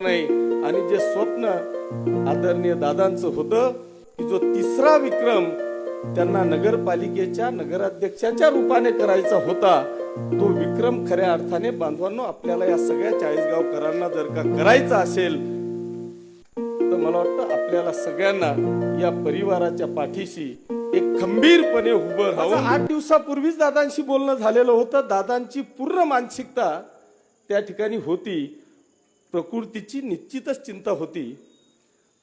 नाही. आणि जे स्वप्न आदरणीय दादांचं होतं की जो तिसरा विक्रम त्यांना नगरपालिकेच्या नगराध्यक्षाच्या रूपाने करायचा होता तो विक्रम खऱ्या अर्थाने बांधवांनो आपल्याला या सगळ्या चाळीसगावकरांना जर का करायचा असेल तर मला वाटतं आपल्याला सगळ्यांना या परिवाराच्या पाठीशी एक खंबीरपणे उभं राहून आठ दिवसापूर्वीच दादांशी बोलणं झालेलं होतं. दादांची पूर्ण मानसिकता त्या ठिकाणी होती. प्रकृतीची निश्चितच चिंता होती.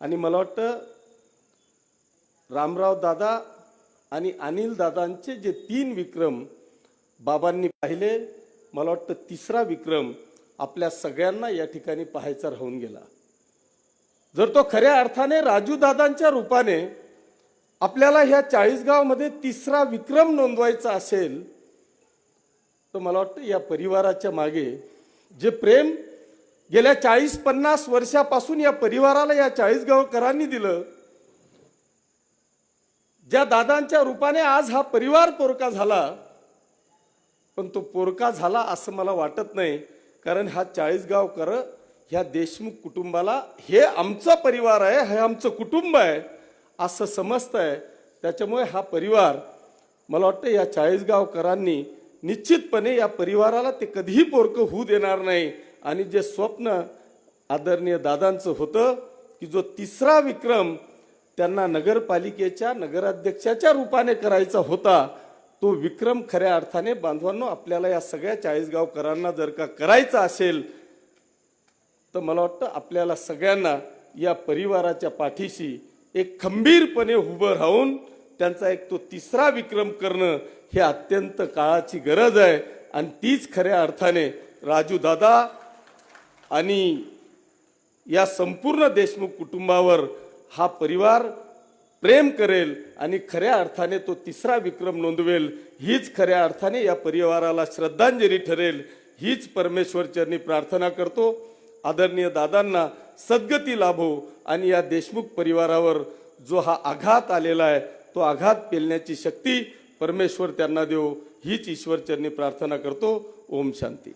आणि मला वाटतं रामराव दादा आणि अनिल दादांचे जे तीन विक्रम बाबांनी पाहिले मला वाटतं तिसरा विक्रम आपल्या सगळ्यांना या ठिकाणी पाहायचा राहून गेला. जर तो खऱ्या अर्थाने राजू दादांच्या रूपाने आपल्याला ह्या चाळीसगावमध्ये तिसरा विक्रम नोंदवायचा असेल तर मला वाटतं या परिवाराच्या मागे जे प्रेम गेल्या चाळीस पन्नास वर्षापासून या परिवाराला या चाळीसगावकरांनी दिलं. ज्या दादांच्या रूपाने आज हा परिवार पोरका झाला पण तो पोरका झाला असं मला वाटत नाही कारण हा चाळीसगावकर ह्या देशमुख कुटुंबाला हे आमचा परिवार आहे हे आमचं कुटुंब आहे असं समजतंय. त्याच्यामुळे हा परिवार मला वाटतं या चाळीसगावकरांनी निश्चितपणे या परिवाराला ते कधीही पोरकं होऊ देणार नाही. आणि जे स्वप्न आदरणीय दादांचं होतं की जो तिसरा विक्रम त्यांना नगरपालिकेच्या नगराध्यक्षाच्या रूपाने करायचा होता तो विक्रम खऱ्या अर्थाने बांधवांनो आपल्याला या सगळ्या चाळीसगावकरांना जर का करायचा असेल तर मला वाटतं आपल्याला सगळ्यांना या परिवाराच्या पाठीशी एक खंबीरपणे उभं राहून त्यांचा एक तो तिसरा विक्रम करणं हे अत्यंत काळाची गरज आहे. आणि तीच खऱ्या अर्थाने राजू दादा आणि या संपूर्ण देशमुख कुटुंबावर हा परिवार प्रेम करेल आणि खऱ्या अर्थाने तो तिसरा विक्रम नोंदवेल हीच खऱ्या अर्थाने या परिवाराला श्रद्धांजली ठरेल हीच परमेश्वरचरणी प्रार्थना करतो. आदरणीय दादांना सद्गती लाभो आणि या देशमुख परिवारावर जो हा आघात आलेला आहे तो आघात पेलण्याची शक्ती परमेश्वर त्यांना देव हीच ईश्वरचरणी प्रार्थना करतो. ओम शांती.